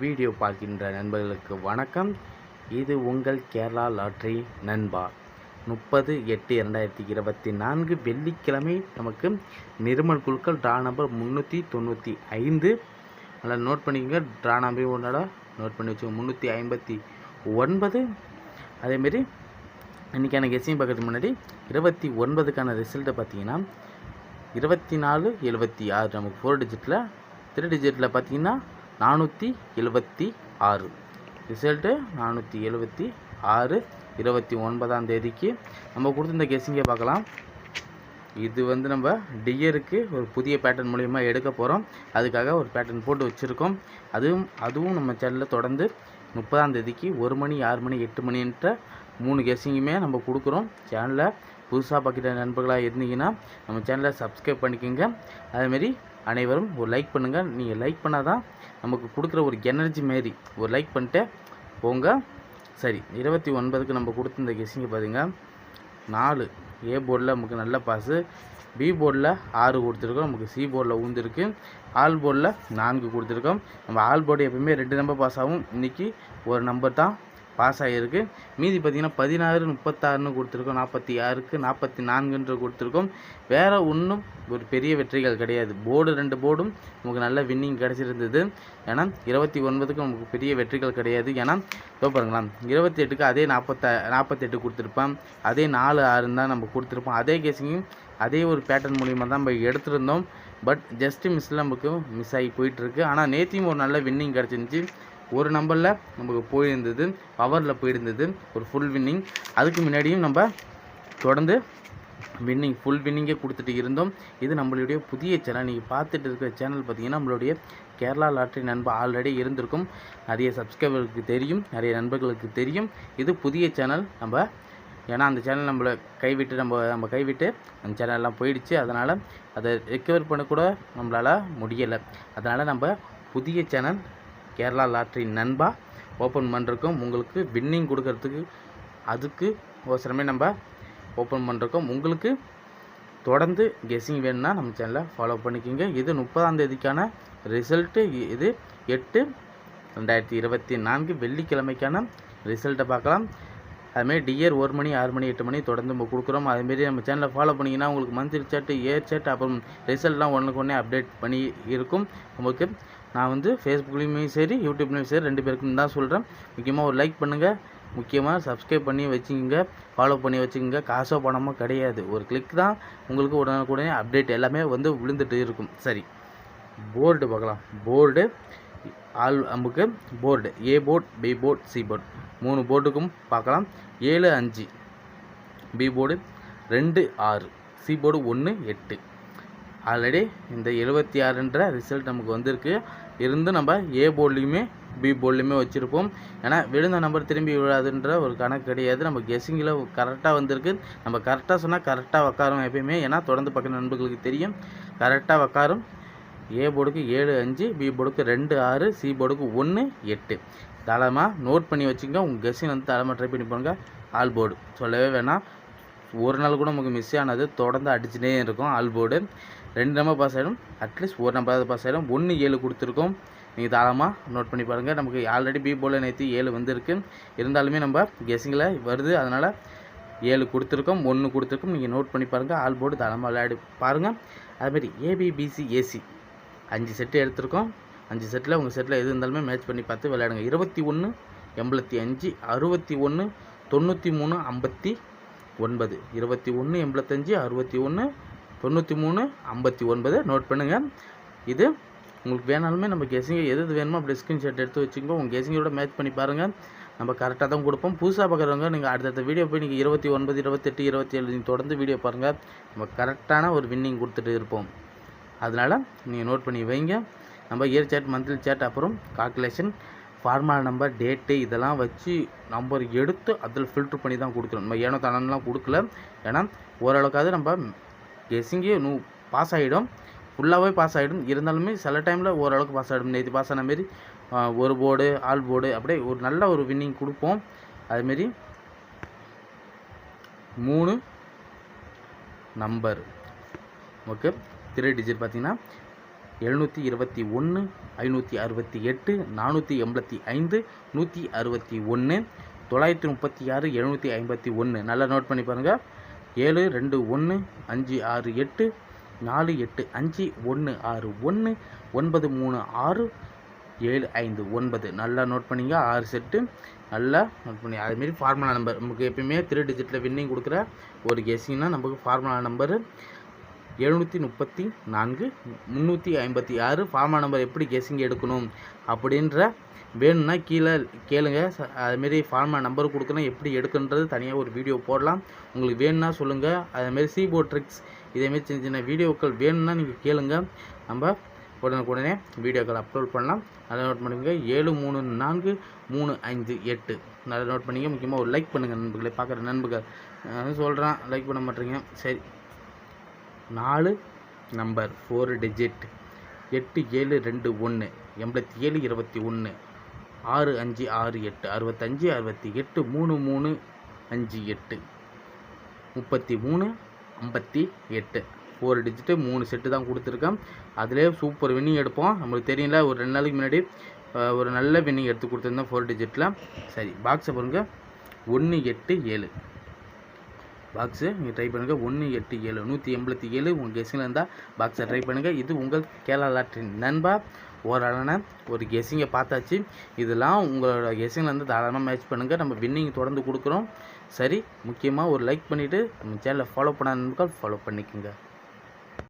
Video பார்க்கின்ற நண்பர்களுக்கு வணக்கம். இது உங்கள் கேரளா லாட்ரி நண்பா. முப்பது எட்டு இரண்டாயிரத்தி இருபத்தி நான்கு வெள்ளிக்கிழமை நமக்கு நிர்மல் குழுக்கள் ட்ரா நம்பர் முந்நூற்றி தொண்ணூற்றி ஐந்து. நல்லா நோட் பண்ணிக்கோங்க. ட்ரா நம்பர் ஒன்றோட நோட் பண்ணி வச்சுக்கோங்க. முந்நூற்றி ஐம்பத்தி ஒன்பது. அதேமாரி இன்றைக்கான கெஸ்ஸிங் பார்க்கறதுக்கு முன்னாடி இருபத்தி ஒன்பதுக்கான ரிசல்ட்டை பார்த்தீங்கன்னா இருபத்தி நாலு எழுபத்தி ஆறு. நமக்கு ஃபோர் டிஜிட்டில் த்ரீ டிஜிட்டில் பார்த்தீங்கன்னா நானூற்றி எழுபத்தி ஆறு. ரிசல்ட்டு நானூற்றி எழுபத்தி ஆறு இருபத்தி ஒன்பதாம் தேதிக்கு. நம்ம கொடுத்துருந்த கெஸ்ஸிங்கே பார்க்கலாம். இது வந்து நம்ம டியருக்கு ஒரு புதிய பேட்டர்ன் மூலயமா எடுக்க போகிறோம் அதுக்காக ஒரு பேட்டர்ன் போட்டு வச்சுருக்கோம். அதுவும் அதுவும் நம்ம சேனலில் தொடர்ந்து முப்பதாம் தேதிக்கு ஒரு மணி ஆறு மணி எட்டு மணின்ற மூணு கெஸ்ஸிங்குமே நம்ம கொடுக்குறோம். சேனலில் புதுசாக பார்க்குற நண்பர்களாக இருந்தீங்கன்னா நம்ம சேனலை சப்ஸ்கிரைப் பண்ணிக்கோங்க. அதேமாரி அனைவரும் ஒரு லைக் பண்ணுங்கள் நீங்கள் லைக் பண்ணால் தான் நமக்கு கொடுக்குற ஒரு எனர்ஜி மாரி ஒரு லைக் பண்ணிட்டு போங்க. சரி இருபத்தி ஒன்பதுக்கு நம்ம கொடுத்துருந்த கெஸ்ஸிங்க பாருங்க. நாலு ஏ போர்டில் நமக்கு நல்ல பாஸு பி போர்டில் ஆறு கொடுத்துருக்கோம். நமக்கு சி போர்டில் ஊந்துருக்கு. ஆல் போர்டில் நான்கு கொடுத்துருக்கோம். நம்ம ஆல் போர்டு எப்பவுமே ரெண்டு நம்பர் பாஸ் ஆகும். இன்றைக்கி ஒரு நம்பர் தான் பாஸ் ஆகியிருக்கு. மீதி பார்த்திங்கன்னா பதினாறு முப்பத்தாறுன்னு கொடுத்துருக்கோம். நாற்பத்தி ஆறுக்கு நாற்பத்தி நான்குன்ற கொடுத்துருக்கோம். வேறு ஒன்றும் ஒரு பெரிய வெற்றிகள் கிடையாது. போர்டு ரெண்டு போர்டும் நமக்கு நல்ல வின்னிங் கிடச்சிருந்தது. ஏன்னா இருபத்தி ஒன்பதுக்கு நமக்கு பெரிய வெற்றிகள் கிடையாது. ஏன்னா இப்போ பாருங்களா இருபத்தி எட்டுக்கு அதே நாற்பத்தா நாற்பத்தெட்டு கொடுத்துருப்பேன். அதே நாலு ஆறுன்னு தான் நம்ம கொடுத்துருப்போம். அதே கேஸிங்கும் அதே ஒரு பேட்டர்ன் மூலிமா தான் நம்ம எடுத்திருந்தோம். பட் ஜஸ்ட்டு மிஸ்ஸில் நமக்கு மிஸ் ஆகி போயிட்டுருக்கு. ஆனால் நேத்தியும் ஒரு நல்ல வின்னிங் கிடச்சிருந்துச்சி. ஒரு நம்பரில் நமக்கு போயிருந்தது பவரில் போயிருந்தது ஒரு ஃபுல் வின்னிங் அதுக்கு முன்னாடியும் நம்ம தொடர்ந்து வின்னிங் ஃபுல் வின்னிங்கே கொடுத்துட்டு இருந்தோம். இது நம்மளுடைய புதிய சேனல் நீங்கள் பார்த்துட்டு இருக்கிற சேனல் பார்த்தீங்கன்னா நம்மளுடைய கேரளா லாட்ரி நண்பர் ஆல்ரெடி இருந்திருக்கும். நிறைய சப்ஸ்கிரைபர்களுக்கு தெரியும் நிறைய நண்பர்களுக்கு தெரியும். இது புதிய சேனல் நம்ம ஏன்னா அந்த சேனல் நம்மளை கைவிட்டு நம்ம நம்ம கைவிட்டு அந்த சேனல்லாம் போயிடுச்சு. அதனால் அதை ரெக்கவர் பண்ணக்கூட நம்மளால் முடியலை. அதனால் நம்ம புதிய சேனல் கேரளா லாட்ரி நண்பா ஓப்பன் பண்ணுறக்கும் உங்களுக்கு வின்னிங் கொடுக்கறதுக்கு அதுக்கு அவசரமே நம்ம ஓப்பன் பண்ணுறக்கோம் உங்களுக்கு தொடர்ந்து கெஸ்ஸிங் வேணும்னா நம்ம சேனலை ஃபாலோ பண்ணிக்கோங்க. இது முப்பதாம் தேதிக்கான ரிசல்ட்டு இது எட்டு ரெண்டாயிரத்தி இருபத்தி நான்கு வெள்ளிக்கிழமைக்கான ரிசல்ட்டை பார்க்கலாம். அதுமாரி டியர் ஒரு மணி ஆறு மணி எட்டு மணி தொடர்ந்து நம்ம கொடுக்குறோம். அதுமாரி நம்ம சேனலை ஃபாலோ பண்ணிங்கன்னா உங்களுக்கு மந்த்லி சேட்டு ஏர் சேட் அப்புறம் ரிசல்ட்லாம் ஒன்றுக்கு ஒன்றே அப்டேட் பண்ணி இருக்கும். நமக்கு நான் வந்து ஃபேஸ்புக்லேயுமே சரி யூடியூப்லேயும் சரி ரெண்டு பேருக்கும் தான் சொல்கிறேன் முக்கியமாக ஒரு லைக் பண்ணுங்கள் முக்கியமாக சப்ஸ்கிரைப் பண்ணி வச்சுக்கோங்க. ஃபாலோ பண்ணி வச்சுக்கோங்க. காசோ பணமோ கிடையாது. ஒரு கிளிக் தான் உங்களுக்கு உடனுக்குடனே அப்டேட் எல்லாமே வந்து விழுந்துட்டு இருக்கும். சரி. போர்டு பார்க்கலாம். போர்டு ஆல் நமக்கு board A board B board C board மூணு போர்டுக்கும் பார்க்கலாம். ஏழு அஞ்சு. பி போர்டு ரெண்டு ஆறு. சி போர்டு ஒன்று எட்டு. ஆல்ரெடி இந்த எழுபத்தி ஆறுன்ற ரிசல்ட் நமக்கு வந்திருக்கு. இருந்து நம்ம ஏ போர்ட்லேயுமே பி போர்ட்லேயுமே வச்சுருப்போம். ஏன்னா விழுந்த நம்பர் திரும்பி விழாதுன்ற ஒரு கணக்கு கிடையாது. நம்ம கெஸ்ஸிங்கில் கரெக்டாக வந்திருக்கு. நம்ம கரெக்டாக சொன்னால் கரெக்டாக உக்காரும் எப்பயுமே. ஏன்னா தொடர்ந்து பக்கம் நண்பர்களுக்கு தெரியும். கரெக்டாக உக்காரும். ஏ போர்டுக்கு ஏழு அஞ்சு பி போர்டுக்கு ரெண்டு ஆறு சி போர்டுக்கு ஒன்று எட்டு. தாராளமாக நோட் பண்ணி வச்சுங்க உங்கள் கெஸ்ஸிங் வந்து தாராளமாக ட்ரை பண்ணி போங்க ஆல் போர்டு சொல்லவே வேணாம். ஒரு நாள் கூட நமக்கு மிஸ் ஆனது தொடர்ந்து அடிச்சுட்டே இருக்கும். ஆல் போர்டு ரெண்டு நம்பர் பாஸ் ஆகிடும் அட்லீஸ்ட் ஒரு நம்பராவது பாஸ் ஆகிடும் ஒன்று ஏழு கொடுத்துருக்கோம். நீங்கள் தாராளமாக நோட் பண்ணி பாருங்கள் நமக்கு ஆல்ரெடி பி போர்டில் நேற்று ஏழு வந்திருக்கு. இருந்தாலுமே நம்ம கெஸ்ஸிங்கில் வருது. அதனால் ஏழு கொடுத்துருக்கோம். ஒன்று கொடுத்துருக்கோம். நீங்கள் நோட் பண்ணி பாருங்கள் ஆல் போர்டு தாராளமாக விளையாடி பாருங்கள் அதுமாரி ஏபிபிசி ஏசி அஞ்சு செட்டு எடுத்திருக்கோம். அஞ்சு செட்டில் உங்கள் செட்டில் எது இருந்தாலுமே மேட்ச் பண்ணி பார்த்து விளையாடுங்க. இருபத்தி ஒன்று எண்பத்தி அஞ்சு அறுபத்தி ஒன்று தொண்ணூற்றி மூணு ஐம்பத்தி ஒன்பது. இருபத்தி ஒன்று எண்பத்தஞ்சு அறுபத்தி ஒன்று தொண்ணூற்றி மூணு ஐம்பத்தி ஒன்பது நோட் பண்ணுங்கள் இது உங்களுக்கு வேணாலுமே நம்ம கெஸிங்க எது எது வேணுமோ அப்படி ஸ்க்ரீன்ஷாட் எடுத்து வச்சுக்கோ உங்கள் கெஸிங்கோட மேட்ச் பண்ணி பாருங்கள் நம்ம கரெக்டாக தான் கொடுப்போம். புதுசாக பார்க்குறவங்க நீங்கள் அடுத்தடுத்த வீடியோ போய் நீங்கள் இருபத்தி ஒன்பது இருபத்தெட்டு இருபத்தி ஏழு நீங்கள் தொடர்ந்து வீடியோ பாருங்கள் நம்ம கரெக்டான ஒரு வின்னிங் கொடுத்துட்டு இருப்போம். அதனால் நீங்கள் நோட் பண்ணி வைங்க. நம்ம இயர் சேட் மந்த்லி சேட் அப்புறம் கால்குலேஷன் ஃபார்முலா நம்பர் டேட்டு இதெல்லாம் வச்சு நம்பர் எடுத்து அதில் ஃபில்ட்ரு பண்ணி தான் கொடுக்குறோம் நம்ம ஏனோ தனம்லாம் கொடுக்கல. ஏன்னா ஓரளவுக்காவது நம்ம கெஸிங்கே நூ பாஸ் ஆகிடும் ஃபுல்லாகவே பாஸ் ஆகிடும் இருந்தாலுமே சில டைமில் ஓரளவுக்கு பாஸ் ஆகிடும் நேற்று பாஸ் ஆன மாரி ஒரு போர்டு ஆல் போர்டு அப்படியே ஒரு நல்ல ஒரு வின்னிங் கொடுப்போம். அதுமாரி மூணு நம்பர் ஓகே திரை டிஜிட் பார்த்தீங்கன்னா எழுநூற்றி இருபத்தி ஒன்று ஐநூற்றி அறுபத்தி எட்டு நானூற்றி எண்பத்தி ஐந்து நூற்றி அறுபத்தி ஒன்று தொள்ளாயிரத்தி முப்பத்தி ஆறு எழுநூற்றி ஐம்பத்தி ஒன்று நல்லா நோட் பண்ணி பாருங்கள் ஏழு ரெண்டு ஒன்று அஞ்சு ஆறு எட்டு நாலு எட்டு அஞ்சு ஒன்று ஆறு ஒன்று ஒன்பது மூணு ஆறு ஏழு ஐந்து ஒன்பது. நல்லா நோட் பண்ணிங்க. ஆறு செட்டு நல்லா நோட் பண்ணி. அதுமாரி ஃபார்முலா நம்பர் நமக்கு எப்பயுமே த்ரீ டிஜிட்டில் வின்னிங் கொடுக்குற ஒரு கெஸிங்னா நமக்கு ஃபார்முலா நம்பரு எழுநூற்றி முப்பத்தி நான்கு முந்நூற்றி ஐம்பத்தி ஆறு ஃபார்மா நம்பர் எப்படி கெஸிங் எடுக்கணும் அப்படின்ற வேணும்னா கீழே கேளுங்க. அதுமாரி ஃபார்மா நம்பர் கொடுக்கணும் எப்படி எடுக்குன்றது தனியாக ஒரு வீடியோ போடலாம். உங்களுக்கு வேணும்னா சொல்லுங்கள் அதேமாரி சீபோர்ட் ட்ரிக்ஸ் இதேமாரி சின்ன சின்ன வீடியோக்கள் வேணும்னா நீங்கள் கேளுங்க. நம்ம உடனுக்குடனே வீடியோக்கள் அப்லோட் பண்ணலாம். நல்லா நோட் பண்ணுங்க ஏழு மூணு நான்கு மூணு ஐந்து எட்டு. நல்லா நோட் பண்ணிங்க முக்கியமாக ஒரு லைக் பண்ணுங்கள் நண்பர்களை. பார்க்குற நண்பர்கள். சொல்கிறேன் லைக் பண்ண மாட்டேறீங்க சரி. நாலு நம்பர் ஃபோர் டிஜிட் எட்டு ஏழு ரெண்டு ஒன்று எண்பத்தி ஏழு இருபத்தி ஒன்று ஆறு அஞ்சு ஆறு எட்டு அறுபத்தஞ்சு அறுபத்தி எட்டு மூணு மூணு அஞ்சு எட்டு முப்பத்தி மூணு ஐம்பத்தி எட்டு. ஃபோர் டிஜிட்டு மூணு செட்டு தான் கொடுத்துருக்கேன். அதிலே சூப்பர் வின்னிங் எடுப்போம். நம்மளுக்கு தெரியல ஒரு ரெண்டு நாளைக்கு முன்னாடி ஒரு நல்ல வின்னிங் எடுத்து கொடுத்துருந்தேன் ஃபோர் டிஜிட்டில் சரி பாக்ஸை பாருங்கள் ஒன்று எட்டு ஏழு. பாக்ஸு நீங்கள் ட்ரை பண்ணுங்கள் ஒன்று எட்டு ஏழு நூற்றி எண்பத்தி ஏழு. உங்கள் கெஸ்ஸில் இருந்தால் பாக்ஸை ட்ரை பண்ணுங்கள் இது உங்கள் கேரளா லாட்ரின் நண்பா. ஓரளவான ஒரு கெஸ்ஸிங்கை பார்த்தாச்சு. இதெல்லாம் உங்களோட கெஸ்ஸிங்கில் இருந்து தாராளமாக மேட்ச் பண்ணுங்கள் நம்ம வின்னிங் தொடர்ந்து கொடுக்குறோம். சரி முக்கியமாக ஒரு லைக் பண்ணிவிட்டு நம்ம சேனலை ஃபாலோ பண்ணாத நண்பர்கள் ஃபாலோ பண்ணிக்கோங்க.